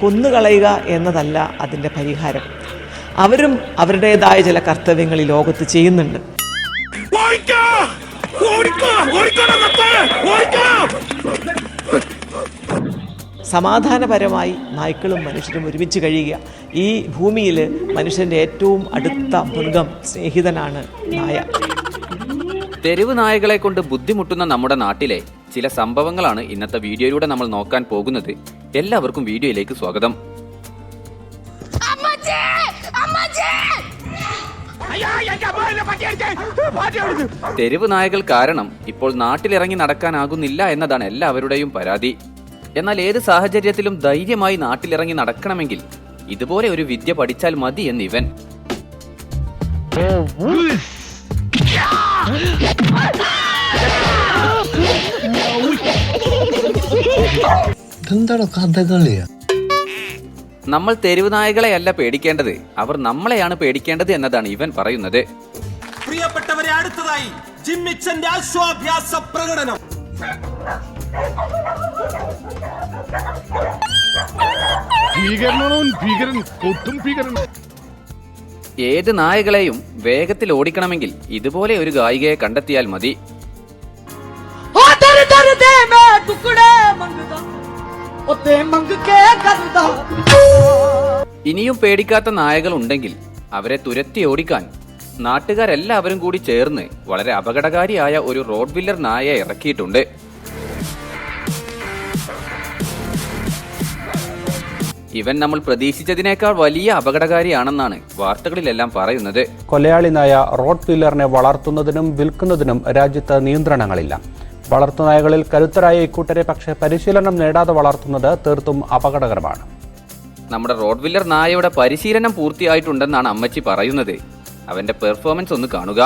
കൊന്നുകളയുക എന്നതല്ല അതിന്റെ പരിഹാരം. അവരും അവരുടേതായ ചില കർത്തവ്യങ്ങൾ ഈ ലോകത്ത് ചെയ്യുന്നുണ്ട്. സമാധാനപരമായി നായ്ക്കളും മനുഷ്യരും ഒരുമിച്ച് കഴിയുക. ഈ ഭൂമിയിൽ മനുഷ്യന്റെ ഏറ്റവും അടുത്ത മൃഗം സ്നേഹിതനാണ് നായ. തെരുവ് നായകളെ കൊണ്ട് ബുദ്ധിമുട്ടുന്ന നമ്മുടെ നാട്ടിലെ ചില സംഭവങ്ങളാണ് ഇന്നത്തെ വീഡിയോയിലൂടെ നമ്മൾ നോക്കാൻ പോകുന്നത്. എല്ലാവർക്കും വീഡിയോയിലേക്ക് സ്വാഗതം. അമ്മച്ചേ! അമ്മച്ചേ! തെരുവ് നായകൾ കാരണം ഇപ്പോൾ നാട്ടിലിറങ്ങി നടക്കാനാകുന്നില്ല എന്നതാണ് എല്ലാവരുടെയും പരാതി. എന്നാൽ ഏത് സാഹചര്യത്തിലും ധൈര്യമായി നാട്ടിലിറങ്ങി നടക്കണമെങ്കിൽ ഇതുപോലെ ഒരു വിദ്യ പഠിച്ചാൽ മതി എന്ന് ഇവൻ. ഇതെന്താണോ കഥകളിയാ നമ്മൾ തെരുവ് നായകളെയല്ല പേടിക്കേണ്ടത്. അവർ നമ്മളെയാണ് പേടിക്കേണ്ടത് എന്നതാണ് ഇവൻ പറയുന്നത്. പ്രിയപ്പെട്ടവരെ അടുത്തതായി ജിമ്മിച്ചന്റെ അശ്വാഭ്യാസ പ്രകടനം. ഭീകരനാണോ? ഭീകരൻ കൊട്ടും ഭീകരൻ. ഏത് നായകളെയും വേഗത്തിൽ ഓടിക്കണമെങ്കിൽ ഇതുപോലെ ഒരു ഗായികയെ കണ്ടെത്തിയാൽ മതി. ഇനിയും പേടിക്കാത്ത നായകൾ ഉണ്ടെങ്കിൽ അവരെ തുരത്തി ഓടിക്കാൻ നാട്ടുകാരെല്ലാവരും കൂടി ചേർന്ന് വളരെ അപകടകാരിയായ ഒരു റോഡ് വില്ലർ നായയെ ഇറക്കിയിട്ടുണ്ട്. ഇവൻ നമ്മൾ പ്രതീക്ഷിച്ചതിനേക്കാൾ വലിയ അപകടകാരിയാണെന്നാണ് വാർത്തകളിലെല്ലാം പറയുന്നത്. കൊലയാളി നായ റോഡ് വില്ലറിനെ വളർത്തുന്നതിനും വിൽക്കുന്നതിനും രാജ്യത്ത് നിയന്ത്രണങ്ങളില്ല. വളർത്തുനായകളിൽ കരുത്തരായ ഇക്കൂട്ടരെ പക്ഷേ പരിശീലനം നേടാതെ വളർത്തുന്നത് തീർത്തും അപകടകരമാണ് നമ്മുടെ റോഡ് വില്ലർ നായയുടെ പരിശീലനം പൂർത്തിയായിട്ടുണ്ടെന്നാണ് അമ്മച്ചി പറയുന്നത് അവന്റെ പെർഫോമൻസ് ഒന്ന് കാണുക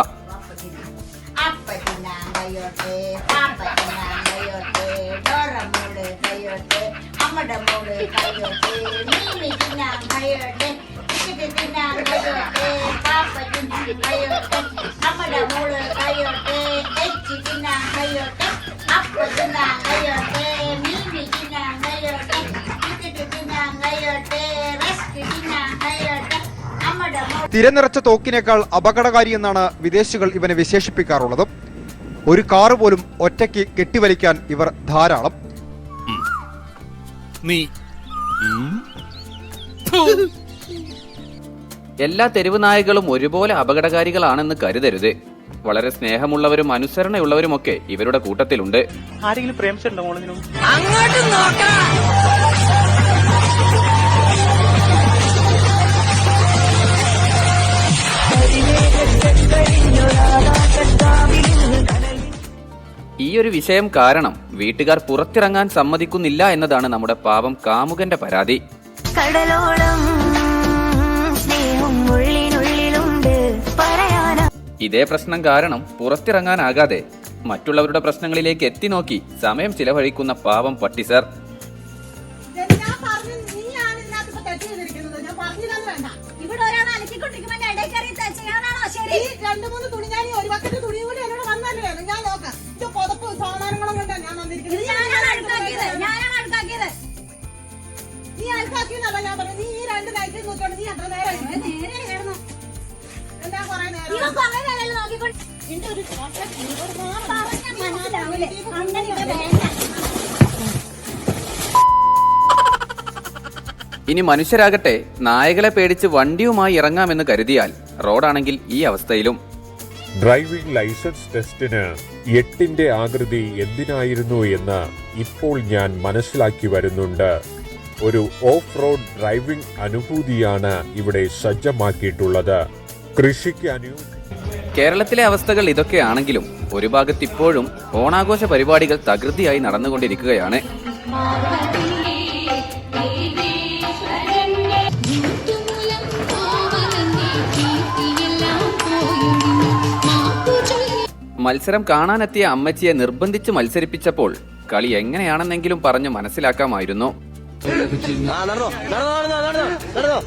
നമ്മുടെ മോൾ തിരനിറച്ച തോക്കിനേക്കാൾ അപകടകാരി എന്നാണ് വിദേശികൾ ഇവനെ വിശേഷിപ്പിക്കാറുള്ളത്. ഒരു കാറ് പോലും ഒറ്റയ്ക്ക് കെട്ടിവലിക്കാൻ ഇവർ ധാരാളം. നീ. എല്ലാ തെരുവ് നായകളും ഒരുപോലെ അപകടകാരികളാണെന്ന് കരുതരുത്. വളരെ സ്നേഹമുള്ളവരും അനുസരണയുള്ളവരും ഒക്കെ ഇവരുടെ കൂട്ടത്തിലുണ്ട്. ഈ ഒരു വിഷയം കാരണം വീട്ടുകാർ പുറത്തിറങ്ങാൻ സമ്മതിക്കുന്നില്ല എന്നതാണ് നമ്മുടെ പാവം കാമുകന്റെ പരാതി. കടലോളം സ്നേഹം ഉള്ളിനുള്ളിലുണ്ട്. പറയാനാ ഇതേ പ്രശ്നം കാരണം പുറത്തിറങ്ങാനാകാതെ മറ്റുള്ളവരുടെ പ്രശ്നങ്ങളിലേക്ക് എത്തി നോക്കി സമയം ചിലവഴിക്കുന്ന പാവം പട്ടി സർ. ഇവിടെ ഒരാൾ അലക്കിക്കൊണ്ടിരിക്കുമ്പോൾ ഇടയിൽ കയറി ചെയ്യാനാണോ? ശരി. ഈ രണ്ടു മൂന്ന് തുണി ഞാൻ ഒരു പക്കത്ത് തുണി കൂടി നീ ഞാൻ പറഞ്ഞു നീ ഈ രണ്ട് നൈറ്റിൽ നോക്കിയോണ്ട് നീ എത്ര നേരം നേരെ കിടന്നു എന്താ കുറെ നേരം? ഇവൻ കുറെ നേരം നോക്കിക്കൊണ്ട് നിന്റെ ഒരു അങ്ങനെ വേണ്ട. ഇനി മനുഷ്യരാകട്ടെ നായകളെ പേടിച്ച് വണ്ടിയുമായി ഇറങ്ങാമെന്ന് കരുതിയാൽ റോഡാണെങ്കിൽ ഈ അവസ്ഥയിലും. ഡ്രൈവിംഗ് ലൈസൻസ് ടെസ്റ്റിന് എട്ടിന്റെ ആകൃതി എന്തിനായിരുന്നു എന്ന് ഇപ്പോൾ ഞാൻ മനസ്സിലാക്കി വരുന്നുണ്ട്. ഒരു ഓഫ് റോഡ് ഡ്രൈവിംഗ് അനുഭൂതിയാണ് ഇവിടെ സജ്ജമാക്കിയിട്ടുള്ളത്. കൃഷിക്ക് കേരളത്തിലെ അവസ്ഥകൾ ഇതൊക്കെയാണെങ്കിലും ഒരു ഭാഗത്ത് ഇപ്പോഴും ഓണാഘോഷ പരിപാടികൾ തകൃതിയായി നടന്നുകൊണ്ടിരിക്കുകയാണ്. മത്സരം കാണാനെത്തിയ അമ്മച്ചിയെ നിർബന്ധിച്ച് മത്സരിപ്പിച്ചപ്പോൾ കളി എങ്ങനെയാണെന്നെങ്കിലും പറഞ്ഞു മനസ്സിലാക്കാമായിരുന്നു. ആ നടന്നോ നടന്നോ നടന്നോ നടന്നോ നടന്നോ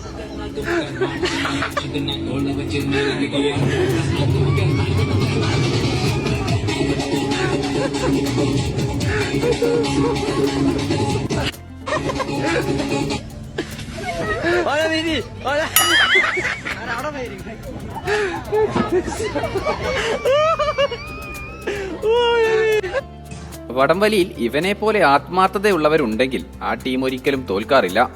Hola, Vini. Hola. Ahora me വടംവലിയിൽ ഇവനെ പോലെ ആത്മാർത്ഥതയുള്ളവരുണ്ടെങ്കിൽ ആ ടീം ഒരിക്കലും തോൽക്കാറില്ല.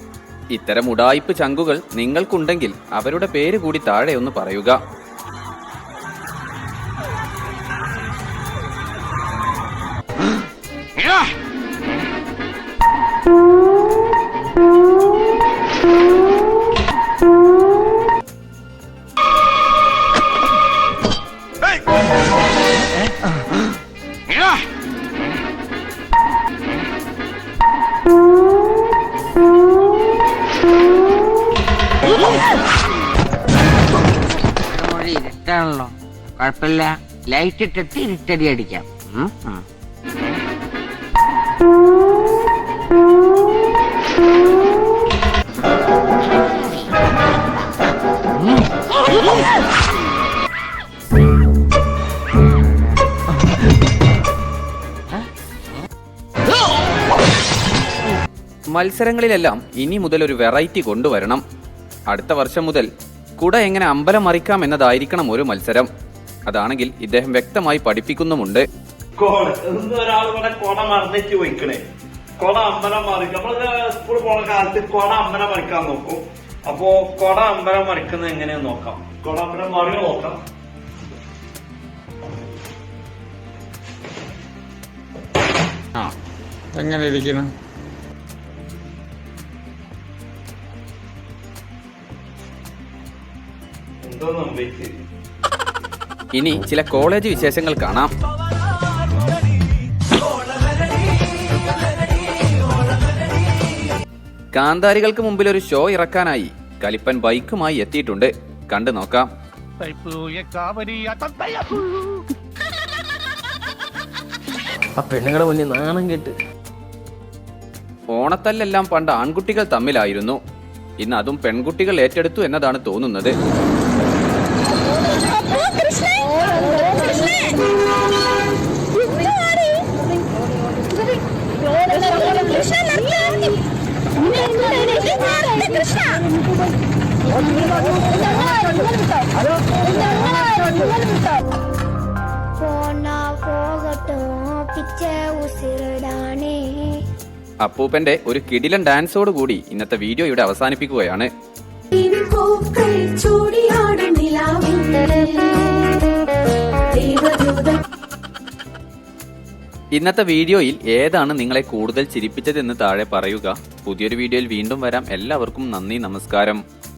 ഇത്തരം ഉടായിപ്പ് ചങ്കുകൾ നിങ്ങൾക്കുണ്ടെങ്കിൽ അവരുടെ പേര് കൂടി താഴെ ഒന്ന് പറയുക. ഇരുട്ടാണല്ലോ കുഴപ്പമില്ല. ലൈറ്റ് ഇട്ടിട്ട് ഇരുട്ടടി അടിക്കാം. മത്സരങ്ങളിലെല്ലാം ഇനി മുതൽ ഒരു വെറൈറ്റി കൊണ്ടുവരണം. അടുത്ത വർഷം മുതൽ കുട എങ്ങനെ അമ്പലം മറിക്കാം എന്നതായിരിക്കണം ഒരു മത്സരം. അതാണെങ്കിൽ ഇദ്ദേഹം വ്യക്തമായി പഠിപ്പിക്കുന്നുമുണ്ട്. ഒരാൾ ഇവിടെ കൊട മറന്നിട്ട് പോയിക്കണേ? കൊട അമ്പലം മറിക്കും നമ്മൾ സ്കൂൾ പോണ കാലത്ത് കൊട അമ്പലം മറിക്കാൻ നോക്കും. അപ്പോ കൊട അമ്പലം മറിക്കുന്നത് എങ്ങനെയാന്ന് നോക്കാം. കൊട അമ്പലം മറിയ നോക്കാം. എങ്ങനെ ഇരിക്കണം? എന്തോ സംഭവിച്ചു ഇനി ചില കോളേജ് വിശേഷങ്ങൾ കാണാം. കാന്താരികൾക്ക് മുമ്പിൽ ഒരു ഷോ ഇറക്കാനായി കലിപ്പൻ ബൈക്കുമായി എത്തിയിട്ടുണ്ട്. കണ്ടു നോക്കാം. പെണ്ണുങ്ങളെ മുന്നിൽ നാണം കെട്ട്. ഓണത്തല്ലെല്ലാം പണ്ട് ആൺകുട്ടികൾ തമ്മിലായിരുന്നു. ഇന്ന് അതും പെൺകുട്ടികൾ ഏറ്റെടുത്തു എന്നതാണ് തോന്നുന്നത്. അപ്പൂപ്പന്റെ ഒരു കിടിലൻ ഡാൻസോട് കൂടി ഇന്നത്തെ വീഡിയോ ഇവിടെ അവസാനിപ്പിക്കുകയാണ്. ഇന്നത്തെ വീഡിയോയിൽ ഏതാണ് നിങ്ങളെ കൂടുതൽ ചിരിപ്പിച്ചതെന്ന് താഴെ പറയുക. പുതിയൊരു വീഡിയോയിൽ വീണ്ടും വരാം. എല്ലാവർക്കും നന്ദി നമസ്കാരം.